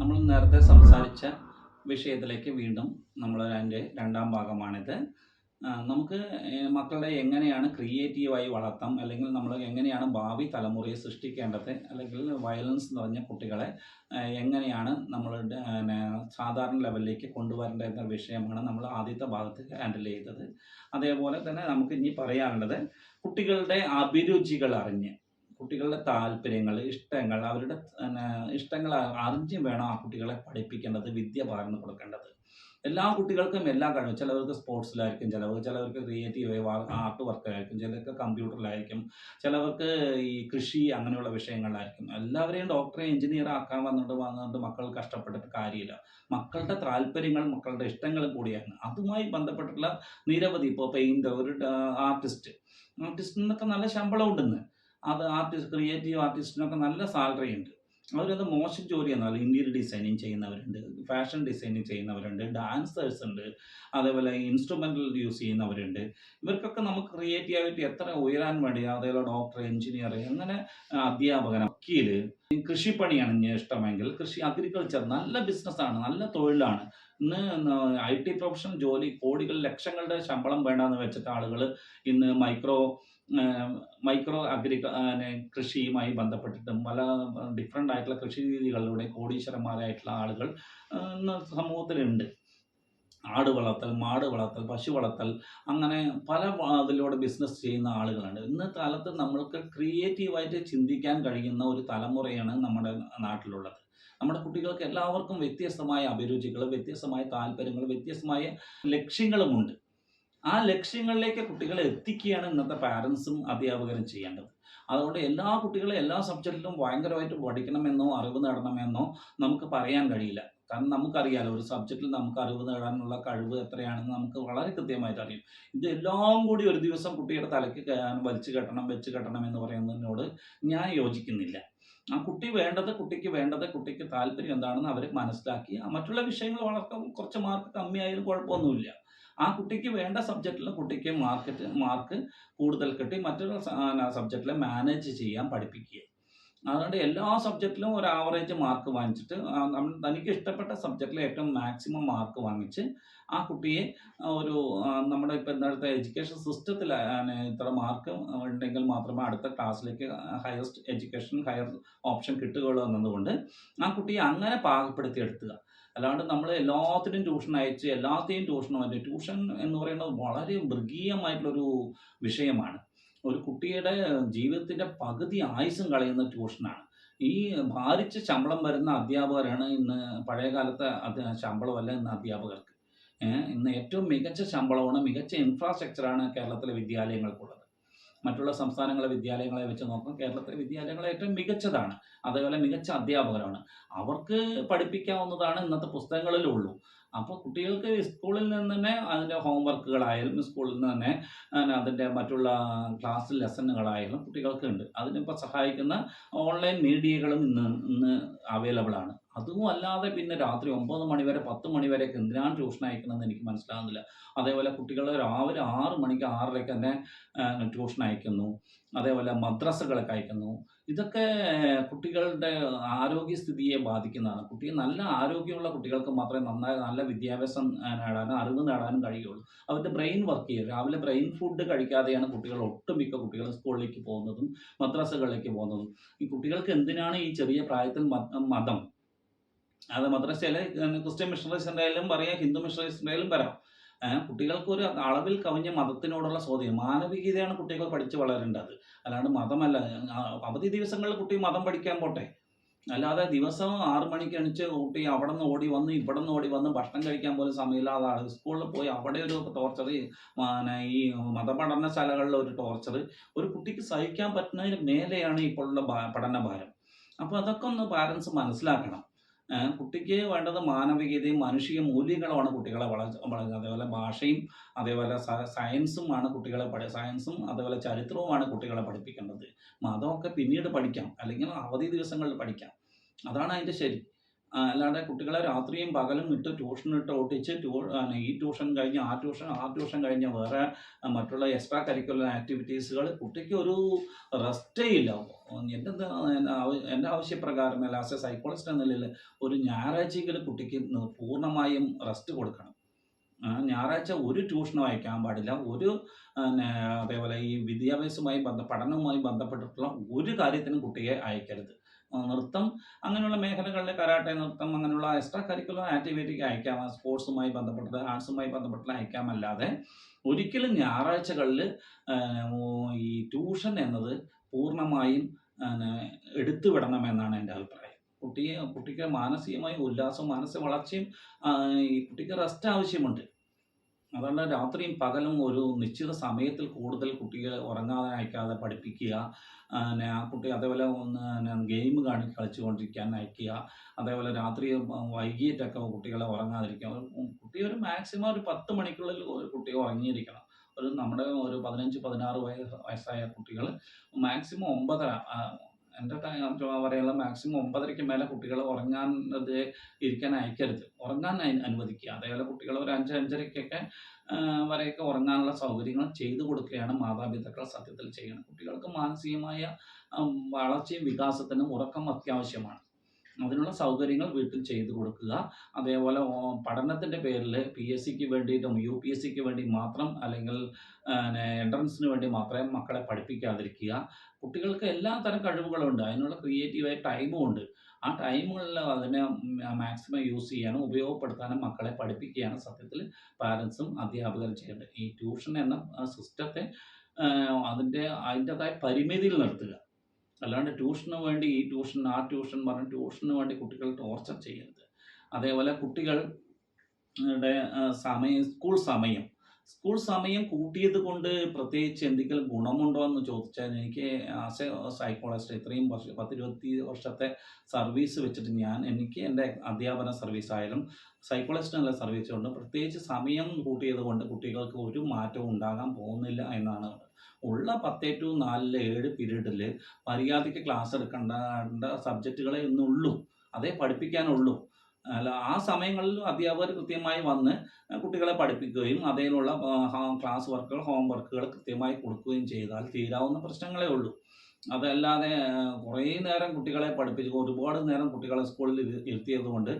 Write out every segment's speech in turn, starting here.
നമ്മൾ നേരത്തെ സംസാരിച്ച വിഷയത്തിലേക്ക് വീണ്ടും നമ്മൾ അതിന്റെ രണ്ടാം ഭാഗമാണിത്. നമുക്ക് മക്കളെ എങ്ങനെയാണ് ക്രിയേറ്റീവായി വളർത്താം? അല്ലെങ്കിൽ നമ്മൾ എങ്ങനെയാണ് ഭാവി തലമുറയെ സൃഷ്ടിക്കേണ്ടത്? അല്ലെങ്കിൽ വയലൻസ് നിറഞ്ഞ കുട്ടികളെ എങ്ങനെയാണ് നമ്മൾ സാധാരണ ലെവലിലേക്ക് കൊണ്ടുവരേണ്ടത് എന്ന വിഷയമാണ് നമ്മൾ ആദ്യത്തെ ഭാഗത്ത് ഹാൻഡിൽ ചെയ്തത്. അതേപോലെ തന്നെ നമുക്ക് ഇനി പറയാനുള്ളത് കുട്ടികളുടെ അഭിരുചികൾ അറിഞ്ഞ്. കുട്ടികളുടെ താല്പര്യങ്ങൾ ഇഷ്ടങ്ങൾ അവരുടെ ഇഷ്ടങ്ങൾ അറിഞ്ഞ് വേണം ആ കുട്ടികളെ പഠിപ്പിക്കേണ്ടത് വിദ്യ പകർന്നു കൊടുക്കേണ്ടത്. എല്ലാ കുട്ടികൾക്കും എല്ലാ കഴിവും. ചിലവർക്ക് സ്പോർട്സിലായിരിക്കും ചിലവർക്ക് ചിലവർക്ക് ക്രിയേറ്റീവ് ആർട്ട് വർക്കിലായിരിക്കും ചിലർക്ക് കമ്പ്യൂട്ടറിലായിരിക്കും ചിലവർക്ക് ഈ കൃഷി അങ്ങനെയുള്ള വിഷയങ്ങളിലായിരിക്കും. എല്ലാവരെയും ഡോക്ടറെ എഞ്ചിനീയർ ആക്കാൻ വന്നിട്ട് വന്നിട്ട് മക്കൾ കഷ്ടപ്പെട്ടിട്ട് കാര്യമില്ല. മക്കളുടെ താല്പര്യങ്ങൾ മക്കളുടെ ഇഷ്ടങ്ങൾ കൂടിയാണ്. അതുമായി ബന്ധപ്പെട്ടിട്ടുള്ള നിരവധി ഇപ്പോൾ പെയിന്റർ ഒരു ആർട്ടിസ്റ്റ് ആർട്ടിസ്റ്റിനൊക്കെ നല്ല ശമ്പളം ഉണ്ടെന്ന് അത് ആർട്ടിസ്റ്റ് ക്രിയേറ്റീവ് ആർട്ടിസ്റ്റിനൊക്കെ നല്ല സാലറി ഉണ്ട്. അവരത് മോശം ജോലിയൊന്നുമല്ല ഇന്റീരിയർ ഡിസൈനിങ് ചെയ്യുന്നവരുണ്ട് ഫാഷൻ ഡിസൈനിങ് ചെയ്യുന്നവരുണ്ട് ഡാൻസേഴ്സ് ഉണ്ട് അതേപോലെ ഇൻസ്ട്രുമെന്റൽ യൂസ് ചെയ്യുന്നവരുണ്ട്. ഇവർക്കൊക്കെ നമുക്ക് ക്രിയേറ്റീവായിട്ട് എത്ര ഉയരാൻ വേണ്ടി അതേപോലെ ഡോക്ടർ എഞ്ചിനീയർ അങ്ങനെ അധ്യാപകൻ വക്കീൽ കൃഷിപ്പണിയാണ് ഇഷ്ടമെങ്കിൽ കൃഷി അഗ്രികൾച്ചർ നല്ല ബിസിനസ്സാണ് നല്ല തൊഴിലാണ്. ഇന്ന് ഐ ടി പ്രൊഫഷൻ ജോലി കോടികൾ ലക്ഷങ്ങളുടെ ശമ്പളം വേണ്ടെന്ന് വെച്ചിട്ട് ആളുകൾ ഇന്ന് മൈക്രോ മൈക്രോ അഗ്രി കൃഷിയുമായി ബന്ധപ്പെട്ടിട്ടും പല ഡിഫറെന്റ് ആയിട്ടുള്ള കൃഷി രീതികളിലൂടെ കോടീശ്വരന്മാരായിട്ടുള്ള ആളുകൾ സമൂഹത്തിലുണ്ട്. ആട് വളർത്തൽ മാട് വളർത്തൽ പശു വളർത്തൽ അങ്ങനെ പല അതിലൂടെ ബിസിനസ് ചെയ്യുന്ന ആളുകളുണ്ട്. ഇന്ന് കാലത്ത് നമ്മൾക്ക് ക്രിയേറ്റീവായിട്ട് ചിന്തിക്കാൻ കഴിയുന്ന ഒരു തലമുറയാണ് നമ്മുടെ നാട്ടിലുള്ളത്. നമ്മുടെ കുട്ടികൾക്ക് എല്ലാവർക്കും വ്യത്യസ്തമായ അഭിരുചികൾ വ്യത്യസ്തമായ താല്പര്യങ്ങൾ വ്യത്യസ്തമായ ലക്ഷ്യങ്ങളുമുണ്ട്. ആ ലക്ഷ്യങ്ങളിലേക്ക് കുട്ടികളെ എത്തിക്കുകയാണ് ഇന്നത്തെ പാരൻസും അധ്യാപകരും ചെയ്യേണ്ടത്. അതുകൊണ്ട് എല്ലാ കുട്ടികളും എല്ലാ സബ്ജക്റ്റിലും ഭയങ്കരമായിട്ട് പഠിക്കണമെന്നോ അറിവ് നേടണമെന്നോ നമുക്ക് പറയാൻ കഴിയില്ല. കാരണം നമുക്കറിയാലോ ഒരു സബ്ജക്റ്റിൽ നമുക്ക് അറിവ് നേടാനുള്ള കഴിവ് എത്രയാണെന്ന് നമുക്ക് വളരെ കൃത്യമായിട്ട് അറിയും. ഇതെല്ലാം കൂടി ഒരു ദിവസം കുട്ടിയുടെ തലയ്ക്ക് വലിച്ചു കെട്ടണം വെച്ച് കെട്ടണം എന്ന് പറയുന്നതിനോട് ഞാൻ യോജിക്കുന്നില്ല. ആ കുട്ടി വേണ്ടത് കുട്ടിക്ക് വേണ്ടത് കുട്ടിക്ക് താല്പര്യം എന്താണെന്ന് അവർ മനസ്സിലാക്കി മറ്റുള്ള വിഷയങ്ങൾ വളർത്തും കുറച്ച് മാർക്ക് കമ്മിയായാലും കുഴപ്പമൊന്നുമില്ല. ആ കുട്ടിക്ക് വേണ്ട സബ്ജക്റ്റിൽ കുട്ടിക്ക് മാർക്കറ്റ് മാർക്ക് കൂടുതൽ കിട്ടി മറ്റൊരു സബ്ജക്റ്റിൽ മാനേജ് ചെയ്യാൻ പഠിപ്പിക്കുക അതുകൊണ്ട് എല്ലാ സബ്ജക്റ്റിലും ഒരു ആവറേജ് മാർക്ക് വാങ്ങിച്ചിട്ട് തനിക്ക് ഇഷ്ടപ്പെട്ട സബ്ജക്റ്റിൽ ഏറ്റവും മാക്സിമം മാർക്ക് വാങ്ങിച്ച് ആ കുട്ടിയെ ഒരു നമ്മുടെ ഇപ്പം ഇന്നത്തെ എഡ്യൂക്കേഷൻ സിസ്റ്റത്തിൽ ഇത്ര മാർക്ക് ഉണ്ടെങ്കിൽ മാത്രമേ അടുത്ത ക്ലാസ്സിലേക്ക് ഹയസ്റ്റ് എഡ്യൂക്കേഷൻ ഹയർ ഓപ്ഷൻ കിട്ടുകയുള്ളൂ എന്നതുകൊണ്ട് ആ കുട്ടിയെ അങ്ങനെ പാകപ്പെടുത്തിയെടുത്തുക അല്ലാണ്ട് നമ്മൾ എല്ലാത്തിനും ട്യൂഷൻ അയച്ച് എല്ലാത്തെയും ട്യൂഷൻ മാറ്റി ട്യൂഷൻ എന്ന് പറയുന്നത് വളരെ മൃഗീയമായിട്ടുള്ളൊരു വിഷയമാണ്. ഒരു കുട്ടിയുടെ ജീവിതത്തിന്റെ പകുതി ആയുസ്സും കളയുന്ന ട്യൂഷനാണ് ഈ ഭാരിച്ച ശമ്പളം വരുന്ന അധ്യാപകരാണ് ഇന്ന് പഴയ കാലത്തെ ശമ്പളമല്ല ഇന്ന് അധ്യാപകർക്ക്. ഇന്ന് ഏറ്റവും മികച്ച ശമ്പളമാണ് മികച്ച ഇൻഫ്രാസ്ട്രക്ചറാണ് കേരളത്തിലെ വിദ്യാലയങ്ങൾക്കുള്ളത്. മറ്റുള്ള സംസ്ഥാനങ്ങളെ വിദ്യാലയങ്ങളെ വെച്ച് നോക്കുമ്പോൾ കേരളത്തിലെ വിദ്യാലയങ്ങൾ ഏറ്റവും മികച്ചതാണ്. അതേപോലെ മികച്ച അധ്യാപകരാണ്. അവർക്ക് പഠിപ്പിക്കാവുന്നതാണ് ഇന്നത്തെ പുസ്തകങ്ങളിലുള്ളൂ അപ്പോൾ കുട്ടികൾക്ക് സ്കൂളിൽ നിന്ന് തന്നെ അതിന്റെ ഹോംവർക്കുകളായാലും സ്കൂളിൽ നിന്ന് തന്നെ അതിന്റെ മറ്റുള്ള ക്ലാസ് ലെസണുകളായാലും കുട്ടികൾക്ക് ഉണ്ട്. അതിനിപ്പോൾ സഹായിക്കുന്ന ഓൺലൈൻ മീഡിയകളും ഇന്ന് ഇന്ന് അവൈലബിൾ ആണ്. അതും അല്ലാതെ പിന്നെ രാത്രി ഒമ്പത് മണി വരെ പത്ത് മണി വരെയൊക്കെ എന്തിനാണ് ട്യൂഷൻ അയക്കണമെന്ന് എനിക്ക് മനസ്സിലാകുന്നില്ല അതേപോലെ കുട്ടികൾ രാവിലെ ആറ് മണിക്ക് ആറരയ്ക്ക് തന്നെ ട്യൂഷൻ അയക്കുന്നു. അതേപോലെ മദ്രസകളൊക്കെ അയക്കുന്നു. ഇതൊക്കെ കുട്ടികളുടെ ആരോഗ്യസ്ഥിതിയെ ബാധിക്കുന്നതാണ്. കുട്ടി നല്ല ആരോഗ്യമുള്ള കുട്ടികൾക്ക് മാത്രമേ നന്നായി നല്ല വിദ്യാഭ്യാസം നേടാനും അറിവ് നേടാനും കഴിയുള്ളൂ. അവരുടെ ബ്രെയിൻ വർക്ക് ചെയ്യും. രാവിലെ ബ്രെയിൻ ഫുഡ് കഴിക്കാതെയാണ് കുട്ടികൾ ഒട്ടുമിക്ക കുട്ടികൾ സ്കൂളിലേക്ക് പോകുന്നതും മദ്രസകളിലേക്ക് പോകുന്നതും. ഈ കുട്ടികൾക്ക് എന്തിനാണ് ഈ ചെറിയ പ്രായത്തിൽ മതം? അത് മദ്രസയിലെ ക്രിസ്ത്യൻ മിഷണറീസിന്റെ ആയാലും പറയാം ഹിന്ദു മിഷണറീസിന്റെ ആയാലും പറയാം. കുട്ടികൾക്ക് ഒരു അളവിൽ കവിഞ്ഞ മതത്തിനോടുള്ള സ്വാധീനം മാനവികതയാണ് കുട്ടികൾ പഠിച്ചു വളരേണ്ടത്. അല്ലാണ്ട് മതമല്ല അവധി ദിവസങ്ങളിൽ കുട്ടി മതം പഠിക്കാൻ പോട്ടെ. അല്ലാതെ ദിവസം ആറു മണിക്ക് എണിച്ച് കുട്ടി അവിടെ നിന്ന് ഓടി വന്ന് ഇവിടെ നിന്ന് ഓടി വന്ന് ഭക്ഷണം കഴിക്കാൻ പോലും സമയമില്ലാതെ ആൾ സ്കൂളിൽ പോയി അവിടെ ഒരു ടോർച്ചർ ഈ മതപഠന ശാലകളിലെ ഒരു ടോർച്ചർ ഒരു കുട്ടിക്ക് സഹിക്കാൻ പറ്റുന്നതിന് മേലെയാണ് ഇപ്പോഴുള്ള പഠന ഭാരം. അപ്പോൾ അതൊക്കെ ഒന്ന് പാരൻസ് മനസ്സിലാക്കണം. കുട്ടിക്ക് വേണ്ടത് മാനവികതയും മാനുഷിക മൂല്യങ്ങളുമാണ് കുട്ടികളെ വളർച്ച വളരുന്നത് അതേപോലെ ഭാഷയും അതേപോലെ ആണ് കുട്ടികളെ പഠി സയൻസും അതേപോലെ ചരിത്രവുമാണ് കുട്ടികളെ പഠിപ്പിക്കേണ്ടത്. മതമൊക്കെ പിന്നീട് പഠിക്കാം. അല്ലെങ്കിൽ അവധി ദിവസങ്ങളിൽ പഠിക്കാം. അതാണ് അതിന്റെ ശരി. അല്ലാതെ കുട്ടികളെ രാത്രിയും പകലും ഇട്ട് ട്യൂഷൻ ഇട്ട് ഓട്ടിച്ച് ട്യൂ ഈ ട്യൂഷൻ കഴിഞ്ഞ് ആ ട്യൂഷൻ ആ ട്യൂഷൻ കഴിഞ്ഞ് വേറെ മറ്റുള്ള എക്സ്ട്രാ കരിക്കുലർ ആക്ടിവിറ്റീസുകൾ കുട്ടിക്ക് ഒരു റെസ്റ്റേ ഇല്ല. എന്റെ എന്റെ ആവ- എന്റെ ആവശ്യപ്രകാരം അല്ല ആസ് എ സൈക്കോളജിസ്റ്റ് എന്ന നിലയിൽ ഒരു ഞായറാഴ്ചയെങ്കിലും കുട്ടിക്ക് പൂർണമായും റെസ്റ്റ് കൊടുക്കണം. ഞായറാഴ്ച ഒരു ട്യൂഷനും അയക്കാൻ പാടില്ല. ഒരു അതേപോലെ ഈ വിദ്യാഭ്യാസവുമായി ബന്ധ പഠനവുമായി ബന്ധപ്പെട്ടിട്ടുള്ള ഒരു കാര്യത്തിനും കുട്ടിയെ അയക്കരുത്. നൃത്തം അങ്ങനെയുള്ള മേഖലകളിലെ കരാട്ടെ നൃത്തം അങ്ങനെയുള്ള എക്സ്ട്രാ കരിക്കുലർ ആക്ടിവിറ്റിക്ക് അയക്കാം. സ്പോർട്സുമായി ബന്ധപ്പെട്ടത് ആർട്സുമായി ബന്ധപ്പെട്ടുള്ള അയക്കാമല്ലാതെ ഒരിക്കലും ഞായറാഴ്ചകളിൽ ഈ ട്യൂഷൻ എന്നത് പൂർണമായും എടുത്തു വിടണമെന്നാണ് എന്റെ അഭിപ്രായം. കുട്ടിയെ കുട്ടിക്ക് മാനസികമായി ഉല്ലാസവും മാനസിക വളർച്ചയും ഈ കുട്ടിക്ക് റെസ്റ്റ് ആവശ്യമുണ്ട്. അതുകൊണ്ട് രാത്രിയും പകലും ഒരു നിശ്ചിത സമയത്തിൽ കൂടുതൽ കുട്ടികളെ ഉറങ്ങാതെ അയക്കാതെ പഠിപ്പിക്കുക പിന്നെ കുട്ടി അതേപോലെ ഒന്ന് ഗെയിം കാണി കളിച്ചുകൊണ്ടിരിക്കാൻ അയക്കുക അതേപോലെ രാത്രി വൈകിട്ടൊക്കെ കുട്ടികളെ ഉറങ്ങാതിരിക്കുക. കുട്ടി ഒരു മാക്സിമം ഒരു പത്ത് മണിക്കുള്ളിൽ ഒരു കുട്ടി ഉറങ്ങിയിരിക്കണം. ഒരു നമ്മുടെ ഒരു പതിനഞ്ച് പതിനാറ് വയസ്സ് വയസ്സായ കുട്ടികൾ മാക്സിമം ഒമ്പതര എന്റെ പറയാനുള്ള മാക്സിമം ഒമ്പതരയ്ക്ക് മേലെ കുട്ടികൾ ഉറങ്ങാൻ ഇരിക്കാൻ അയക്കരുത്. ഉറങ്ങാൻ അനുവദിക്കുക. അതേപോലെ കുട്ടികൾ ഒരു അഞ്ച് അഞ്ചരയ്ക്കൊക്കെ വരെയൊക്കെ ഉറങ്ങാനുള്ള സൗകര്യങ്ങൾ ചെയ്തു കൊടുക്കുകയാണ് മാതാപിതാക്കൾ സത്യത്തിൽ ചെയ്യണം. കുട്ടികൾക്ക് മാനസികമായ വളർച്ചയും വികാസത്തിനും ഉറക്കം അത്യാവശ്യമാണ്. അതിനുള്ള സൗകര്യങ്ങൾ വീട്ടിൽ ചെയ്തു കൊടുക്കുക. അതേപോലെ പഠനത്തിന്റെ പേരിൽ പി എസ് സിക്ക് വേണ്ടിയിട്ടും യു പി എസ് സിക്ക് വേണ്ടി മാത്രം അല്ലെങ്കിൽ എൻട്രൻസിന് വേണ്ടി മാത്രമേ മക്കളെ പഠിപ്പിക്കാതിരിക്കുക. കുട്ടികൾക്ക് എല്ലാ തരം കഴിവുകളുണ്ട് അതിനുള്ള ക്രിയേറ്റീവായ ടൈമും ഉണ്ട്. ആ ടൈമുകളിൽ അതിനെ മാക്സിമം യൂസ് ചെയ്യാനും ഉപയോഗപ്പെടുത്താനും മക്കളെ പഠിപ്പിക്കുകയാണ് സത്യത്തിൽ പാരൻസും അധ്യാപകരും ചെയ്യേണ്ടത്. ഈ ട്യൂഷൻ എന്ന സിസ്റ്റത്തെ അതിന്റെ അതിന്റെതായ പരിമിതിയിൽ നിർത്തുക. അല്ലാണ്ട് ട്യൂഷന് വേണ്ടി ഈ ട്യൂഷൻ ആ ട്യൂഷൻ പറഞ്ഞ് ട്യൂഷന് വേണ്ടി കുട്ടികൾ ടോർച്ചർ ചെയ്യരുത് അതേപോലെ കുട്ടികളുടെ സമയം സ്കൂൾ സമയം. സ്കൂൾ സമയം കൂട്ടിയത് കൊണ്ട് പ്രത്യേകിച്ച് എന്തെങ്കിലും ഗുണമുണ്ടോ എന്ന് ചോദിച്ചാൽ എനിക്ക് ആസ് എ സൈക്കോളജിസ്റ്റ് ഇത്രയും വർഷം പത്തിരുപത്തി വർഷത്തെ സർവീസ് വെച്ചിട്ട് ഞാൻ എനിക്ക് എന്റെ അധ്യാപന സർവീസ് ആയാലും സൈക്കോളജിസ്റ്റിനുള്ള സർവീസ് കൊണ്ട് പ്രത്യേകിച്ച് സമയം കൂട്ടിയത് കൊണ്ട് കുട്ടികൾക്ക് ഒരു മാറ്റവും ഉണ്ടാകാൻ പോകുന്നില്ല എന്നാണ് ഉള്ള പത്തേ ടു നാലിലെ ഏഴ് പീരീഡിൽ മര്യാദയ്ക്ക് ക്ലാസ് എടുക്കേണ്ട സബ്ജക്റ്റുകളെ ഇന്നുള്ളൂ. അതേ പഠിപ്പിക്കാനുള്ളൂ. അല്ല ആ സമയങ്ങളിൽ അധ്യാപകർ കൃത്യമായി വന്ന് കുട്ടികളെ പഠിപ്പിക്കുകയും അതിനുള്ള ക്ലാസ് വർക്കുകൾ ഹോം വർക്കുകൾ കൃത്യമായി കൊടുക്കുകയും ചെയ്താൽ തീരാവുന്ന പ്രശ്നങ്ങളേ ഉള്ളൂ. അതല്ലാതെ കുറേ നേരം കുട്ടികളെ പഠിപ്പിച്ച് ഒരുപാട് നേരം കുട്ടികളെ സ്കൂളിൽ ഇരു- ഇരുത്തിയത് കൊണ്ട്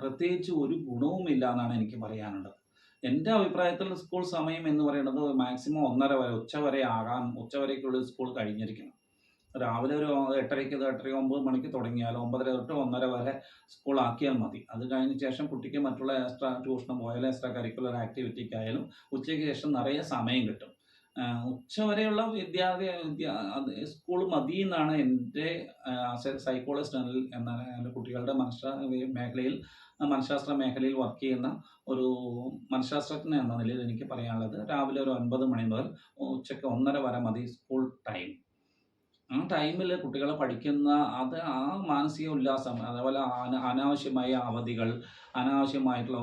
പ്രത്യേകിച്ച് ഒരു ഗുണവുമില്ല എന്നാണ് എനിക്ക് പറയാനുള്ളത്. എന്റെ അഭിപ്രായത്തിൽ സ്കൂൾ സമയം എന്ന് പറയുന്നത് മാക്സിമം ഒന്നര വരെ ഉച്ച വരെ ആകാൻ ഉച്ച വരേക്കുള്ളിൽ സ്കൂൾ കഴിഞ്ഞിരിക്കണം. രാവിലെ ഒരു എട്ടരയ്ക്ക് എട്ടര ഒമ്പത് മണിക്ക് തുടങ്ങിയാൽ ഒമ്പതര തൊട്ട് ഒന്നര വരെ സ്കൂൾ ആക്കിയാൽ മതി. അത് കഴിഞ്ഞ ശേഷം കുട്ടിക്ക് മറ്റുള്ള എക്സ്ട്രാ ട്യൂഷനും പോയാലും എക്സ്ട്രാ കരിക്കുലർ ആക്ടിവിറ്റിക്കായാലും ഉച്ചയ്ക്ക് ശേഷം നിറയെ സമയം കിട്ടും. ആഹ് ഉച്ച വരെയുള്ള വിദ്യാലയ സ്കൂൾ മതി എന്നാണ് എന്റെ സൈക്കോളജിസ്റ്റ് എന്ന കുട്ടികളുടെ മനഃശാ മേഖലയിൽ മനഃശാസ്ത്ര മേഖലയിൽ വർക്ക് ചെയ്യുന്ന ഒരു മനഃശാസ്ത്രജ്ഞൻ എന്ന നിലയിൽ എനിക്ക് പറയാനുള്ളത് രാവിലെ ഒരു ഒൻപത് മണി മുതൽ ഉച്ചയ്ക്ക് ഒന്നര വരെ മതി സ്കൂൾ ടൈം ആ ടൈമിൽ കുട്ടികളെ പഠിക്കുന്ന അത് ആ മാനസിക ഉല്ലാസം അതേപോലെ അനാവശ്യമായ അവധികൾ അനാവശ്യമായിട്ടുള്ള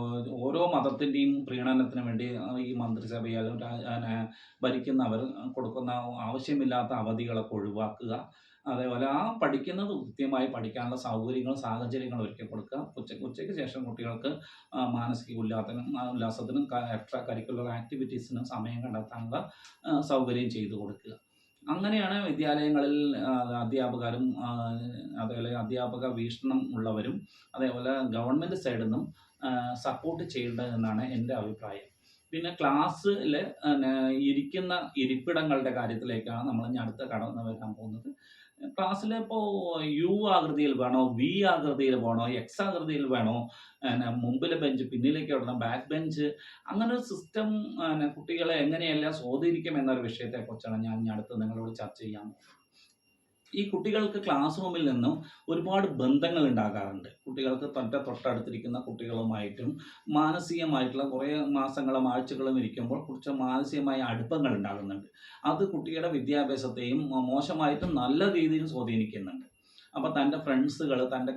ഓരോ മതത്തിന്റെയും പ്രീണനത്തിന് വേണ്ടി ഈ മന്ത്രിസഭയാലും ഭരിക്കുന്നവർ കൊടുക്കുന്ന ആവശ്യമില്ലാത്ത അവധികളൊക്കെ ഒഴിവാക്കുക. അതേപോലെ ആ പഠിക്കുന്നത് കൃത്യമായി പഠിക്കാനുള്ള സൗകര്യങ്ങളും സാഹചര്യങ്ങളും ഒരുക്കി കൊടുക്കുക. ഉച്ചയ്ക്ക് ഉച്ചയ്ക്ക് ശേഷം കുട്ടികൾക്ക് മാനസിക ഉല്ലാസത്തിനും ഉല്ലാസത്തിനും എക്സ്ട്രാ കരിക്കുലർ ആക്ടിവിറ്റീസിനും സമയം കണ്ടെത്താനുള്ള സൗകര്യം ചെയ്തു കൊടുക്കുക. അങ്ങനെയാണ് വിദ്യാലയങ്ങളിൽ അധ്യാപകരും അതേപോലെ അധ്യാപക വീക്ഷണം ഉള്ളവരും അതേപോലെ ഗവൺമെന്റ് സൈഡിൽ നിന്നും സപ്പോർട്ട് ചെയ്യേണ്ടതെന്നാണ് എന്റെ അഭിപ്രായം. പിന്നെ ക്ലാസ്സിൽ ഇരിക്കുന്ന ഇരിപ്പിടങ്ങളുടെ കാര്യത്തിലേക്കാണ് നമ്മൾ ഇനി അടുത്ത കടന്നു വരാൻ പോകുന്നത്. ക്ലാസ്സിൽ ഇപ്പോൾ യു ആകൃതിയിൽ വേണോ വി ആകൃതിയിൽ വേണോ എക്സ് ആകൃതിയിൽ വേണോ മുമ്പിലെ ബെഞ്ച് പിന്നിലേക്ക് ഇടണം ബാക്ക് ബെഞ്ച് അങ്ങനെ ഒരു സിസ്റ്റം കുട്ടികളെ എങ്ങനെയെല്ലാം സ്വാധീനിക്കും എന്നൊരു വിഷയത്തെക്കുറിച്ചാണ് ഞാൻ അടുത്ത് നിങ്ങളോട് ചർച്ച ചെയ്യാൻ ഈ കുട്ടികൾക്ക് ക്ലാസ് റൂമിൽ നിന്നും ഒരുപാട് ബന്ധങ്ങൾ ഉണ്ടാകാറുണ്ട്. കുട്ടികൾക്ക് തൊട്ട തൊട്ടടുത്തിരിക്കുന്ന കുട്ടികളുമായിട്ടും മാനസികമായിട്ടുള്ള കുറേ മാസങ്ങളും ആഴ്ചകളും ഇരിക്കുമ്പോൾ കുറച്ച് മാനസികമായ അടുപ്പങ്ങൾ ഉണ്ടാകുന്നുണ്ട്. അത് കുട്ടിയുടെ വിദ്യാഭ്യാസത്തെയും മോശമായിട്ടും നല്ല രീതിയിൽ സ്വാധീനിക്കുന്നുണ്ട്. അപ്പോൾ തന്റെ ഫ്രണ്ട്സുകൾ തന്റെ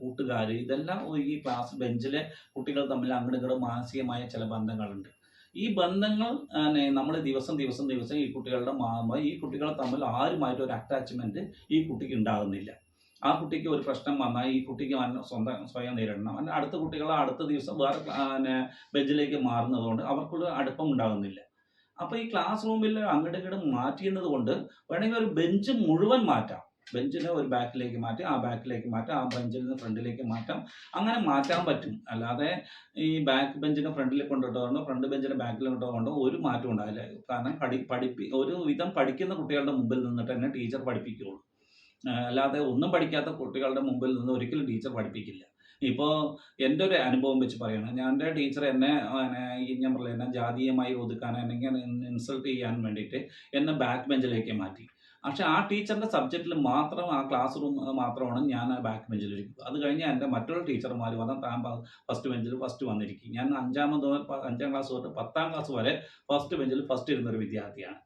കൂട്ടുകാർ ഇതെല്ലാം ഈ ക്ലാസ് ബെഞ്ചിലെ കുട്ടികൾ തമ്മിൽ അങ്ങോട്ടും മാനസികമായ ചില ബന്ധങ്ങളുണ്ട്. ഈ ബന്ധങ്ങൾ നമ്മൾ ദിവസം ദിവസം ദിവസം ഈ കുട്ടികളുടെ മാമ ഈ കുട്ടികൾ തമ്മിൽ ആരുമായിട്ട് ഒരു അറ്റാച്ച്മെന്റ് ഈ കുട്ടിക്ക് ഉണ്ടാകുന്നില്ല. ആ കുട്ടിക്ക് ഒരു പ്രശ്നം വന്നാൽ ഈ കുട്ടിക്ക് സ്വന്തം സ്വയം നേരിടണം. അല്ലെങ്കിൽ അടുത്ത കുട്ടികൾ അടുത്ത ദിവസം വേറെ ബെഞ്ചിലേക്ക് മാറുന്നതുകൊണ്ട് അവർക്കൊരു അടുപ്പം ഉണ്ടാകുന്നില്ല. അപ്പോൾ ഈ ക്ലാസ് റൂമിൽ അങ്ങോട്ടും ഇങ്ങോട്ടും മാറ്റിയെന്നത് കൊണ്ട് വേണമെങ്കിൽ ഒരു ബെഞ്ച് മുഴുവൻ മാറ്റാം. ബെഞ്ചിനെ ഒരു ബാക്കിലേക്ക് മാറ്റി ആ ബാക്കിലേക്ക് മാറ്റാം ആ ബെഞ്ചിൽ നിന്ന് ഫ്രണ്ടിലേക്ക് മാറ്റാം. അങ്ങനെ മാറ്റാൻ പറ്റും. അല്ലാതെ ഈ ബാക്ക് ബെഞ്ചിനെ ഫ്രണ്ടിൽ കൊണ്ടിട്ടുകൊണ്ടോ ഫ്രണ്ട് ബെഞ്ചിനെ ബാക്കിൽ കൊണ്ടോ ഒരു മാറ്റം ഉണ്ടാവില്ല. കാരണം പഠി പഠിപ്പി ഒരു വിധം പഠിക്കുന്ന കുട്ടികളുടെ മുമ്പിൽ നിന്നിട്ട് തന്നെ ടീച്ചർ പഠിപ്പിക്കുകയുള്ളൂ അല്ലാതെ ഒന്നും പഠിക്കാത്ത കുട്ടികളുടെ മുമ്പിൽ നിന്ന് ഒരിക്കലും ടീച്ചർ പഠിപ്പിക്കില്ല. ഇപ്പോൾ എന്റെ ഒരു അനുഭവം വെച്ച് പറയണം. ഞാൻ എന്റെ ടീച്ചർ എന്നെ ഞാൻ പറഞ്ഞില്ല ജാതീയമായി ഒതുക്കാൻ അല്ലെങ്കിൽ ഇൻസൾട്ട് ചെയ്യാൻ വേണ്ടിയിട്ട് എന്നെ ബാക്ക് ബെഞ്ചിലേക്ക് മാറ്റി. പക്ഷെ ആ ടീച്ചറിന്റെ സബ്ജക്റ്റിൽ മാത്രം ആ ക്ലാസ് റൂം മാത്രമാണ് ഞാൻ ബാക്ക് ബെഞ്ചിൽ ഇരിക്കുന്നത്. അത് കഴിഞ്ഞ് എന്റെ മറ്റുള്ള ടീച്ചർമാർ വന്നാൽ താൻ ഫസ്റ്റ് ബെഞ്ചിൽ ഫസ്റ്റ് വന്നിരിക്കും. ഞാൻ അഞ്ചാമത് അഞ്ചാം ക്ലാസ് തൊട്ട് പത്താം ക്ലാസ് വരെ ഫസ്റ്റ് ബെഞ്ചിൽ ഫസ്റ്റ് ഇരുന്നൊരു വിദ്യാർത്ഥിയാണ്.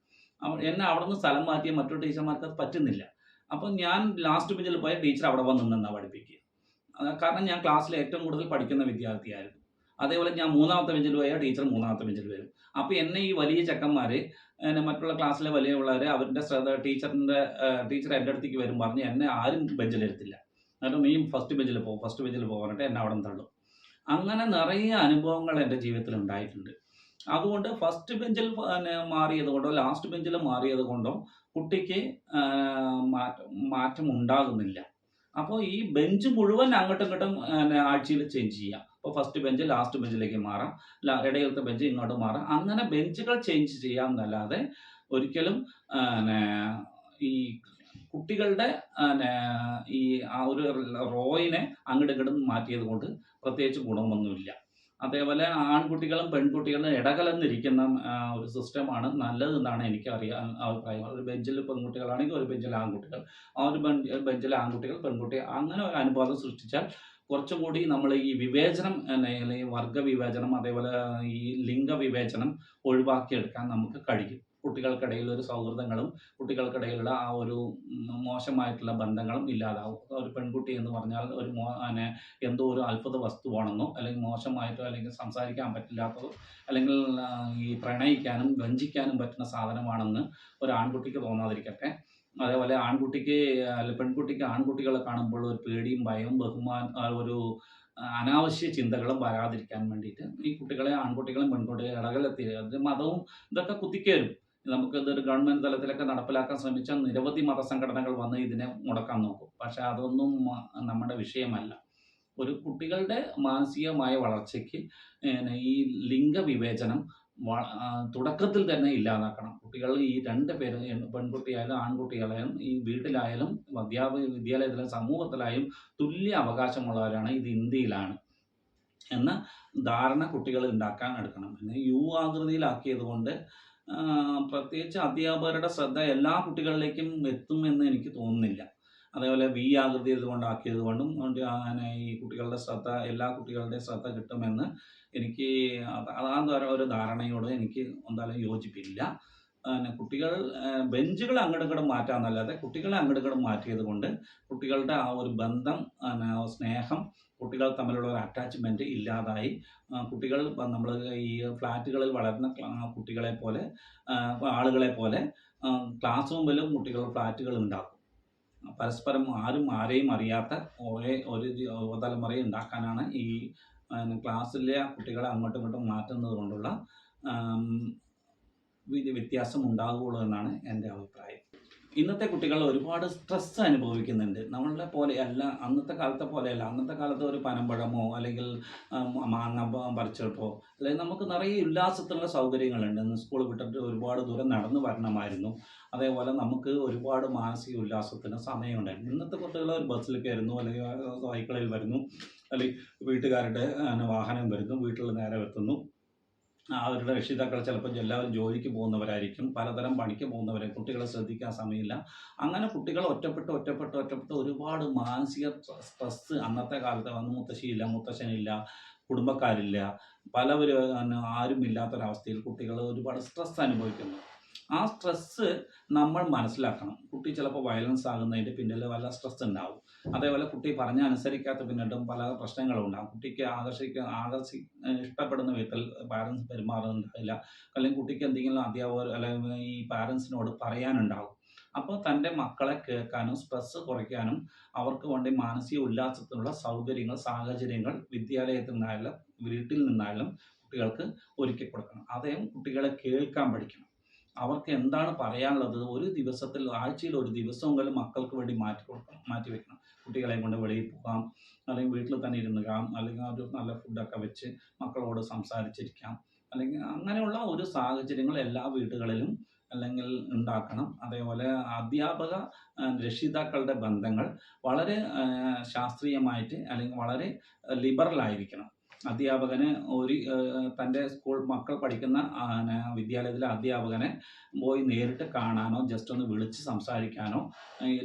എന്നെ അവിടെ നിന്ന് സ്ഥലം മാറ്റിയ മറ്റൊരു ടീച്ചർമാർക്ക് അത് പറ്റുന്നില്ല. അപ്പം ഞാൻ ലാസ്റ്റ് ബെഞ്ചിൽ പോയ ടീച്ചർ അവിടെ വന്ന് നിന്നാണ് പഠിപ്പിക്കുക. കാരണം ഞാൻ ക്ലാസ്സിൽ ഏറ്റവും കൂടുതൽ പഠിക്കുന്ന വിദ്യാർത്ഥിയായിരുന്നു. അതേപോലെ ഞാൻ മൂന്നാമത്തെ ബെഞ്ചിൽ പോയാൽ ടീച്ചർ മൂന്നാമത്തെ ബെഞ്ചിൽ വരും. അപ്പോൾ എന്നെ ഈ വലിയ ചെക്കന്മാർ മറ്റുള്ള ക്ലാസ്സിലെ വലിയ അവരുടെ ശ്രദ്ധ ടീച്ചറിന്റെ ടീച്ചർ എന്റെ അടുത്തേക്ക് വരും പറഞ്ഞ് എന്നെ ആരും ബെഞ്ചിലിരുത്തില്ല എന്നിട്ട് നീ ഫസ്റ്റ് ബെഞ്ചിൽ പോകും ഫസ്റ്റ് ബെഞ്ചിൽ പോകാനായിട്ട് എന്നെ അവിടെ തള്ളും. അങ്ങനെ നിറയെ അനുഭവങ്ങൾ എന്റെ ജീവിതത്തിൽ ഉണ്ടായിട്ടുണ്ട്. അതുകൊണ്ട് ഫസ്റ്റ് ബെഞ്ചിൽ മാറിയത് കൊണ്ടോ ലാസ്റ്റ് ബെഞ്ചിൽ മാറിയത് കൊണ്ടോ കുട്ടിക്ക് മാറ്റം ഉണ്ടാകുന്നില്ല. അപ്പോൾ ഈ ബെഞ്ച് മുഴുവൻ അങ്ങോട്ടും ഇങ്ങോട്ടും ആഴ്ചയിൽ ചേഞ്ച് ചെയ്യാം. അപ്പോൾ ഫസ്റ്റ് ബെഞ്ച് ലാസ്റ്റ് ബെഞ്ചിലേക്ക് മാറാം. ഇടയിലത്തെ ബെഞ്ച് ഇങ്ങോട്ട് മാറാം. അങ്ങനെ ബെഞ്ചുകൾ ചേഞ്ച് ചെയ്യാം എന്നല്ലാതെ ഒരിക്കലും ഈ കുട്ടികളുടെ ഈ ആ ഒരു റോയിനെ അങ്ങോട്ട് ഇങ്ങോട്ടും മാറ്റിയത് കൊണ്ട് പ്രത്യേകിച്ച് ഗുണമൊന്നുമില്ല. അതേപോലെ ആൺകുട്ടികളും പെൺകുട്ടികളും ഇടകലർന്നിരിക്കുന്ന ഒരു സിസ്റ്റമാണ് നല്ലതെന്നാണ് എനിക്ക് അറിയാൻ അഭിപ്രായം. ഒരു ബെഞ്ചിൽ പെൺകുട്ടികളാണെങ്കിൽ ഒരു ബെഞ്ചിൽ ആൺകുട്ടികൾ. ആ ഒരു ബെഞ്ച് ബെഞ്ചിൽ ആൺകുട്ടികൾ പെൺകുട്ടികൾ അങ്ങനെ ഒരു അനുപാതം സൃഷ്ടിച്ചാൽ കുറച്ചും കൂടി നമ്മൾ ഈ വിവേചനം അല്ലെങ്കിൽ വർഗ വിവേചനം അതേപോലെ ഈ ലിംഗ വിവേചനം ഒഴിവാക്കിയെടുക്കാൻ നമുക്ക് കഴിയും. കുട്ടികൾക്കിടയിൽ ഒരു സൗഹൃദങ്ങളും കുട്ടികൾക്കിടയിലുള്ള ആ ഒരു മോശമായിട്ടുള്ള ബന്ധങ്ങളും ഇല്ലാതാവും. ഒരു പെൺകുട്ടി എന്ന് പറഞ്ഞാൽ ഒരു മോ എന്തോ ഒരു അത്ഭുത വസ്തുവാണെന്നോ അല്ലെങ്കിൽ മോശമായിട്ടോ അല്ലെങ്കിൽ സംസാരിക്കാൻ പറ്റില്ലാത്തതോ അല്ലെങ്കിൽ ഈ പ്രണയിക്കാനും വഞ്ചിക്കാനും പറ്റുന്ന സാധനമാണെന്ന് ഒരു ആൺകുട്ടിക്ക് തോന്നാതിരിക്കട്ടെ. അതേപോലെ ആൺകുട്ടിക്ക് അല്ല പെൺകുട്ടിക്ക് ആൺകുട്ടികളെ കാണുമ്പോൾ ഒരു പേടിയും ഭയവും ബഹുമാൻ ഒരു അനാവശ്യ ചിന്തകളും വരാതിരിക്കാൻ വേണ്ടിയിട്ട് ഈ കുട്ടികളെ ആൺകുട്ടികളും പെൺകുട്ടികളെ ഇടകലെത്തി അത് മതവും ഇതൊക്കെ കുത്തിക്കേരും. നമുക്ക് ഇതൊരു ഗവൺമെന്റ് തലത്തിലൊക്കെ നടപ്പിലാക്കാൻ ശ്രമിച്ച നിരവധി മതസംഘടനകൾ വന്ന് ഇതിനെ മുടക്കാൻ നോക്കും. പക്ഷെ അതൊന്നും നമ്മുടെ വിഷയമല്ല. ഒരു കുട്ടികളുടെ മാനസികമായ വളർച്ചയ്ക്ക് ഈ ലിംഗവിവേചനം വ- ആ, തുടക്കത്തിൽ തന്നെ ഇല്ലാതാക്കണം. കുട്ടികൾ ഈ രണ്ട് പേര് പെൺകുട്ടിയായാലും ആൺകുട്ടികളായാലും ഈ വീട്ടിലായാലും അധ്യാപക വിദ്യാലയത്തിലും സമൂഹത്തിലായാലും തുല്യ അവകാശമുള്ളവരാണ് ഇത് ഇന്ത്യയിലാണ്. എന്ന ധാരണ കുട്ടികൾ ഉണ്ടാക്കാൻ എടുക്കണം. പിന്നെ യു ആകൃതിയിലാക്കിയത് കൊണ്ട് പ്രത്യേകിച്ച് അധ്യാപകരുടെ ശ്രദ്ധ എല്ലാ കുട്ടികളിലേക്കും എത്തുമെന്ന് എനിക്ക് തോന്നുന്നില്ല. അതേപോലെ വി ആകൃതി കൊണ്ടാക്കിയത് കൊണ്ടും കൊണ്ട് അങ്ങനെ ഈ കുട്ടികളുടെ ശ്രദ്ധ എല്ലാ കുട്ടികളുടെയും ശ്രദ്ധ കിട്ടുമെന്ന് എനിക്ക് അതാണ് അതാ ഒരു ധാരണയോട് എനിക്ക് എന്തായാലും യോജിപ്പില്ല. പിന്നെ കുട്ടികൾ ബെഞ്ചുകൾ അങ്ങോട്ടും ഇങ്ങോട്ടും മാറ്റാന്നല്ലാതെ കുട്ടികളെ അങ്ങോട്ടും മാറ്റിയത് കൊണ്ട് കുട്ടികളുടെ ആ ഒരു ബന്ധം സ്നേഹം കുട്ടികൾ തമ്മിലുള്ള ഒരു അറ്റാച്ച്മെന്റ് ഇല്ലാതായി. കുട്ടികൾ നമ്മൾ ഈ ഫ്ലാറ്റുകളിൽ വളർന്ന കുട്ടികളെ പോലെ ആളുകളെ പോലെ ക്ലാസ് റൂമിലും കുട്ടികൾ ഫ്ലാറ്റുകൾ ഉണ്ടാക്കും. പരസ്പരം ആരും ആരെയും അറിയാത്ത ഒരേ ഒരു തലമുറയും ഉണ്ടാക്കാനാണ് ഈ ക്ലാസ്സിലെ കുട്ടികളെ അങ്ങോട്ടും ഇങ്ങോട്ടും മാറ്റുന്നത് കൊണ്ടുള്ള വ്യത്യാസം ഉണ്ടാകുകയുള്ളൂ എന്നാണ് എന്റെ അഭിപ്രായം. ഇന്നത്തെ കുട്ടികൾ ഒരുപാട് സ്ട്രെസ് അനുഭവിക്കുന്നുണ്ട്. നമ്മളുടെ പോലെയല്ല അന്നത്തെ കാലത്തെ പോലെയല്ല. അന്നത്തെ കാലത്ത് ഒരു പനമ്പഴമോ അല്ലെങ്കിൽ മാങ്ങ പ- അല്ലെങ്കിൽ നമുക്ക് നിറയെ ഉല്ലാസത്തിനുള്ള സൗകര്യങ്ങളുണ്ട്. ഇന്ന് സ്കൂൾ വിട്ടിട്ട് ഒരുപാട് ദൂരം നടന്നു വരണമായിരുന്നു. അതേപോലെ നമുക്ക് ഒരുപാട് മാനസിക ഉല്ലാസത്തിന് സമയമുണ്ടായിരുന്നു ഇന്നത്തെ കുട്ടികൾ ഒരു ബസ്സിൽ കയറുന്നു അല്ലെങ്കിൽ സൈക്കിളിൽ വരുന്നു അല്ലെങ്കിൽ വീട്ടുകാരുടെ വാഹനം വരുന്നു വീട്ടിൽ നേരെ എത്തുന്നു. അവരുടെ രക്ഷിതാക്കൾ ചിലപ്പോൾ എല്ലാവരും ജോലിക്ക് പോകുന്നവരായിരിക്കും. പലതരം പണിക്ക് പോകുന്നവരെ കുട്ടികളെ ശ്രദ്ധിക്കാൻ സമയമില്ല. അങ്ങനെ കുട്ടികൾ ഒറ്റപ്പെട്ട് ഒറ്റപ്പെട്ട് ഒറ്റപ്പെട്ട് ഒരുപാട് മാനസിക സ്ട്രെസ് അന്നത്തെ കാലത്ത് വന്ന് മുത്തശ്ശിയില്ല മുത്തശ്ശനില്ല കുടുംബക്കാരില്ല. പലവരും ആരും ഇല്ലാത്തൊരവസ്ഥയിൽ കുട്ടികൾ ഒരുപാട് സ്ട്രെസ് അനുഭവിക്കുന്നു. ആ സ്ട്രെസ്സ് നമ്മൾ മനസ്സിലാക്കണം. കുട്ടി ചിലപ്പോൾ വയലൻസ് ആകുന്നതിന്റെ പിന്നിൽ വല്ല സ്ട്രെസ് ഉണ്ടാവും. അതേപോലെ കുട്ടി പറഞ്ഞ അനുസരിക്കാത്ത പിന്നിട്ടും പല പ്രശ്നങ്ങളും ഉണ്ടാകും കുട്ടിക്ക് ആകർഷിക്ക ആകർഷി ഇഷ്ടപ്പെടുന്ന വിധത്തിൽ പാരൻസ് പെരുമാറുന്നുണ്ടാവില്ല അല്ലെങ്കിൽ കുട്ടിക്ക് എന്തെങ്കിലും അധ്യാപകർ അല്ലെങ്കിൽ ഈ പാരൻസിനോട് പറയാനുണ്ടാവും. അപ്പോൾ തന്റെ മക്കളെ കേൾക്കാനും സ്ട്രെസ് കുറയ്ക്കാനും അവർക്ക് വേണ്ടി മാനസിക ഉല്ലാസത്തിനുള്ള സൗകര്യങ്ങൾ സാഹചര്യങ്ങൾ വിദ്യാലയത്തിൽ നിന്നായാലും വീട്ടിൽ നിന്നായാലും കുട്ടികൾക്ക് ഒരുക്കി കൊടുക്കണം അദ്ദേഹം കുട്ടികളെ കേൾക്കാൻ പഠിക്കണം. അവർക്ക് എന്താണ് പറയാനുള്ളത്? ഒരു ദിവസത്തിൽ ആഴ്ചയിൽ ഒരു ദിവസമെങ്കിലും മക്കൾക്ക് വേണ്ടി മാറ്റി കൊടുക്കണം മാറ്റി വെക്കണം. കുട്ടികളെ കൊണ്ട് വെളിയിൽ പോകാം അല്ലെങ്കിൽ വീട്ടിൽ തന്നെ ഇരുന്നുകാം അല്ലെങ്കിൽ ഒരു നല്ല ഫുഡൊക്കെ വെച്ച് മക്കളോട് സംസാരിച്ചിരിക്കാം. അല്ലെങ്കിൽ അങ്ങനെയുള്ള ഒരു സാഹചര്യങ്ങൾ എല്ലാ വീടുകളിലും അല്ലെങ്കിൽ ഉണ്ടാക്കണം. അതേപോലെ അധ്യാപക രക്ഷിതാക്കളുടെ ബന്ധങ്ങൾ വളരെ ശാസ്ത്രീയമായിട്ട് അല്ലെങ്കിൽ വളരെ ലിബറൽ ആയിരിക്കണം. അധ്യാപകന് ഒരു തന്റെ സ്കൂൾ മക്കൾ പഠിക്കുന്ന വിദ്യാലയത്തിലെ അധ്യാപകനെ പോയി നേരിട്ട് കാണാനോ ജസ്റ്റ് ഒന്ന് വിളിച്ച് സംസാരിക്കാനോ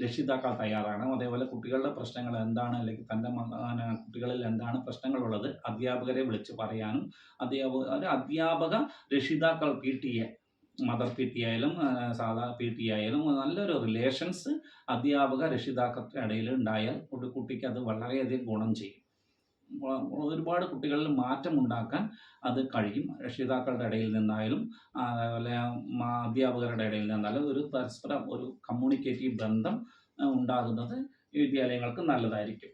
രക്ഷിതാക്കൾ തയ്യാറാണ്. അതേപോലെ കുട്ടികളുടെ പ്രശ്നങ്ങൾ എന്താണ് അല്ലെങ്കിൽ തന്റെ കുട്ടികളിൽ എന്താണ് പ്രശ്നങ്ങളുള്ളത് അധ്യാപകരെ വിളിച്ച് പറയാനും അധ്യാപക അധ്യാപക രക്ഷിതാക്കൾ P T A mother P T ആയാലും സാധാ പി ടി ആയാലും നല്ലൊരു റിലേഷൻസ് അധ്യാപക രക്ഷിതാക്കളുടെ ഇടയിൽ ഉണ്ടായാൽ ഒരു കുട്ടിക്ക് അത് വളരെയധികം ഗുണം ചെയ്യും. ഒരുപാട് കുട്ടികളിൽ മാറ്റം ഉണ്ടാക്കാൻ അത് കഴിയും. രക്ഷിതാക്കളുടെ ഇടയിൽ നിന്നായാലും അതുപോലെ അധ്യാപകരുടെ ഇടയിൽ നിന്നായാലും ഒരു പരസ്പരം ഒരു കമ്മ്യൂണിക്കേറ്റീവ് ബന്ധം ഉണ്ടാകുന്നത് വിദ്യാലയങ്ങൾക്ക് നല്ലതായിരിക്കും.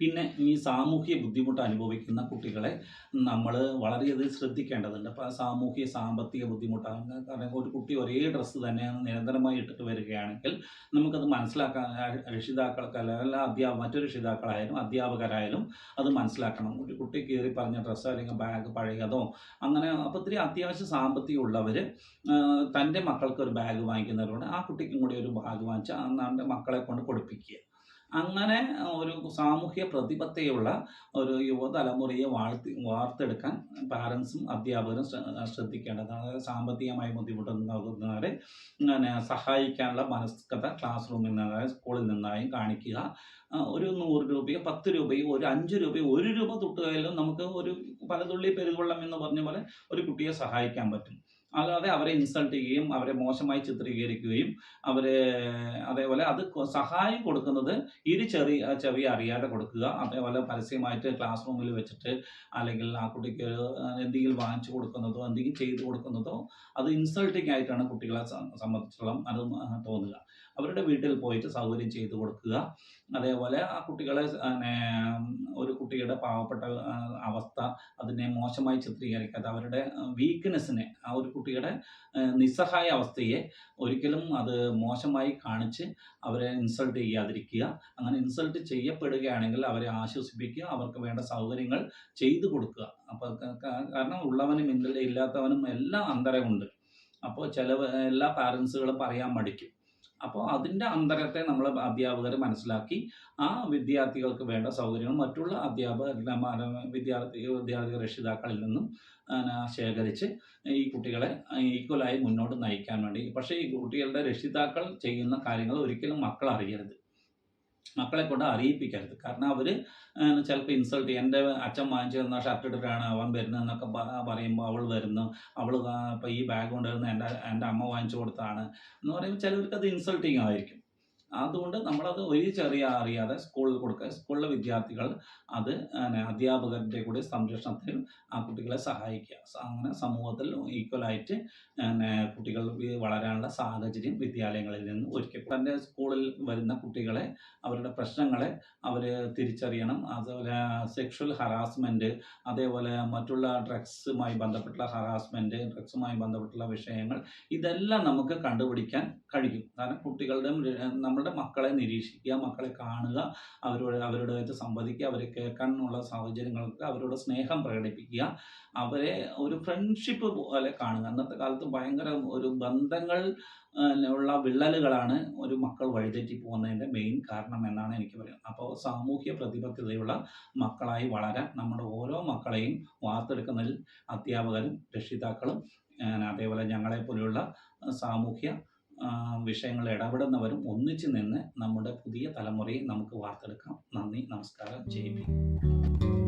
പിന്നെ ഈ സാമൂഹ്യ ബുദ്ധിമുട്ട് അനുഭവിക്കുന്ന കുട്ടികളെ നമ്മൾ വളരെയധികം ശ്രദ്ധിക്കേണ്ടതുണ്ട്. അപ്പോൾ സാമൂഹ്യ സാമ്പത്തിക ബുദ്ധിമുട്ടാണ്. കാരണം ഒരു കുട്ടി ഒരേ ഡ്രസ്സ് തന്നെ നിരന്തരമായി ഇട്ടിട്ട് വരികയാണെങ്കിൽ നമുക്കത് മനസ്സിലാക്കാൻ രക്ഷിതാക്കൾക്ക് അല്ല അധ്യാപ മറ്റു രക്ഷിതാക്കളായാലും അധ്യാപകരായാലും അത് മനസ്സിലാക്കണം. ഒരു കുട്ടി കീറി പറഞ്ഞ ഡ്രസ്സ് അല്ലെങ്കിൽ ബാഗ് പഴയതോ അങ്ങനെ അപ്പോൾ ഒത്തിരി അത്യാവശ്യ സാമ്പത്തികം ഉള്ളവർ തന്റെ മക്കൾക്ക് ഒരു ബാഗ് വാങ്ങിക്കുന്നവരോട് ആ കുട്ടിക്കും കൂടി ഒരു ബാഗ് വാങ്ങിച്ച് അന്നാണ്ട് മക്കളെ കൊണ്ട് കൊടുപ്പിക്കുക. അങ്ങനെ ഒരു സാമൂഹ്യ പ്രതിബദ്ധതയുള്ള ഒരു യുവതലമുറയെ വാഴ്ത്തി വാർത്തെടുക്കാൻ പാരൻസും അധ്യാപകരും ശ്രദ്ധിക്കേണ്ടതാണ്. അതായത് സാമ്പത്തികമായി ബുദ്ധിമുട്ടുന്നവരെ അങ്ങനെ സഹായിക്കാനുള്ള മനസ്കത ക്ലാസ് റൂമിൽ നിന്ന് സ്കൂളിൽ നിന്നായും കാണിക്കുക. ഒരു നൂറ് രൂപയോ പത്ത് രൂപയോ ഒരു അഞ്ച് രൂപയോ ഒരു രൂപ തൊട്ടുകയാലും നമുക്ക് ഒരു പലതുള്ളി പെരുവെള്ളം എന്ന് പറഞ്ഞ പോലെ ഒരു കുട്ടിയെ സഹായിക്കാൻ പറ്റും. അല്ലാതെ അവരെ ഇൻസൾട്ട് ചെയ്യുകയും അവരെ മോശമായി ചിത്രീകരിക്കുകയും അവരെ അതേപോലെ അത് സഹായം കൊടുക്കുന്നത് ഇരു ചെറിയ ചെവി അറിയാതെ കൊടുക്കുക. അതേപോലെ പരസ്യമായിട്ട് ക്ലാസ് റൂമിൽ വെച്ചിട്ട് അല്ലെങ്കിൽ ആ കുട്ടിക്ക് എന്തെങ്കിലും വാങ്ങിച്ചു കൊടുക്കുന്നതോ എന്തെങ്കിലും ചെയ്തു കൊടുക്കുന്നതോ അത് ഇൻസൾട്ടിങ് ആയിട്ടാണ് കുട്ടികളെ സംബന്ധിച്ചോളം അത് തോന്നുക. അവരുടെ വീട്ടിൽ പോയിട്ട് സൗകര്യം ചെയ്തു കൊടുക്കുക. അതേപോലെ ആ കുട്ടികളെ ഒരു കുട്ടിയുടെ പാവപ്പെട്ട അവസ്ഥ അതിനെ മോശമായി ചിത്രീകരിക്കാതെ അവരുടെ വീക്ക്നെസ്സിനെ ആ ഒരു കുട്ടിയുടെ നിസ്സഹായ അവസ്ഥയെ ഒരിക്കലും അത് മോശമായി കാണിച്ച് അവരെ ഇൻസൾട്ട് ചെയ്യാതിരിക്കുക. അങ്ങനെ ഇൻസൾട്ട് ചെയ്യപ്പെടുകയാണെങ്കിൽ അവരെ ആശ്വസിപ്പിക്കുക. അവർക്ക് വേണ്ട സൗകര്യങ്ങൾ ചെയ്തു കൊടുക്കുക. അപ്പോൾ കാരണം ഉള്ളവനും ഇല്ലാത്തവനും എല്ലാം അന്തരമുണ്ട്. അപ്പോൾ ചില എല്ലാ പാരൻസുകളും പറയാൻ മടിക്കും. അപ്പോൾ അതിന്റെ അന്തരത്തെ നമ്മൾ അധ്യാപകർ മനസ്സിലാക്കി ആ വിദ്യാർത്ഥികൾക്ക് വേണ്ട സൗകര്യങ്ങൾ മറ്റുള്ള അധ്യാപക വിദ്യാർത്ഥി വിദ്യാർത്ഥി രക്ഷിതാക്കളിൽ നിന്നും ശേഖരിച്ച് ഈ കുട്ടികളെ ഈക്വലായി മുന്നോട്ട് നയിക്കാൻ വേണ്ടി. പക്ഷേ ഈ കുട്ടികളുടെ രക്ഷിതാക്കൾ ചെയ്യുന്ന കാര്യങ്ങൾ ഒരിക്കലും മക്കൾ അറിയരുത് മക്കളെ കൊണ്ട് അറിയിപ്പിക്കരുത്. കാരണം അവർ ചിലപ്പോൾ ഇൻസൾട്ട് എന്റെ അച്ഛൻ വാങ്ങിച്ചു തന്ന ഷർട്ട് ഇട്ടിട്ടാണ് അവൻ വരുന്നതെന്നൊക്കെ പറയുമ്പോൾ അവൾ വരുന്നു. അവൾ ഇപ്പോൾ ഈ ബാഗ് കൊണ്ടുവരുന്ന എന്റെ എന്റെ അമ്മ വാങ്ങിച്ചു കൊടുത്താണ് എന്ന് പറയുമ്പോൾ ചിലവർക്ക് അത് ഇൻസൾട്ടിങ് ആയിരിക്കും. അതുകൊണ്ട് നമ്മളത് ഒരു ചെറിയ അറിയാതെ സ്കൂളിൽ കൊടുക്കുക. സ്കൂളിലെ വിദ്യാർത്ഥികൾ അത് അധ്യാപകരുടെ കൂടി സംരക്ഷണത്തിൽ ആ കുട്ടികളെ സഹായിക്കുക. അങ്ങനെ സമൂഹത്തിൽ ഈക്വലായിട്ട് കുട്ടികൾ വളരാനുള്ള സാഹചര്യം വിദ്യാലയങ്ങളിൽ നിന്ന് ഒരുക്കി തന്റെ സ്കൂളിൽ വരുന്ന കുട്ടികളെ അവരുടെ പ്രശ്നങ്ങളെ അവർ തിരിച്ചറിയണം. അതുപോലെ സെക്ഷൽ ഹറാസ്മെന്റ് അതേപോലെ മറ്റുള്ള ഡ്രഗ്സുമായി ബന്ധപ്പെട്ടുള്ള ഹറാസ്മെന്റ് ഡ്രഗ്സുമായി ബന്ധപ്പെട്ടുള്ള വിഷയങ്ങൾ ഇതെല്ലാം നമുക്ക് കണ്ടുപിടിക്കാൻ കഴിയും. കാരണം കുട്ടികളുടെ നമ്മുടെ മക്കളെ നിരീക്ഷിക്കുക മക്കളെ കാണുക അവരോട് അവരോടായിട്ട് സംവദിക്കുക അവരെ കേൾക്കാനുള്ള സാഹചര്യങ്ങൾക്ക് അവരോട് സ്നേഹം പ്രകടിപ്പിക്കുക അവരെ ഒരു ഫ്രണ്ട്ഷിപ്പ് പോലെ കാണുക. അന്നത്തെ കാലത്ത് ഭയങ്കര ഒരു ബന്ധങ്ങൾ ഉള്ള വിള്ളലുകളാണ് ഒരു മക്കൾ വഴിതെറ്റി പോകുന്നതിന്റെ മെയിൻ കാരണം എന്നാണ് എനിക്ക് പറയുന്നത്. അപ്പോൾ സാമൂഹ്യ പ്രതിബദ്ധതയുള്ള മക്കളായി വളരാൻ നമ്മുടെ ഓരോ മക്കളെയും വാർത്തെടുക്കുന്നതിൽ അധ്യാപകരും രക്ഷിതാക്കളും അതേപോലെ ഞങ്ങളെ പോലെയുള്ള സാമൂഹ്യ ആ, വിഷയങ്ങളിൽ ഇടപെടുന്നവരും ഒന്നിച്ചു നിന്ന് നമ്മുടെ പുതിയ തലമുറയെ നമുക്ക് വാർത്തെടുക്കാം. നന്ദി നമസ്കാരം. ജയ്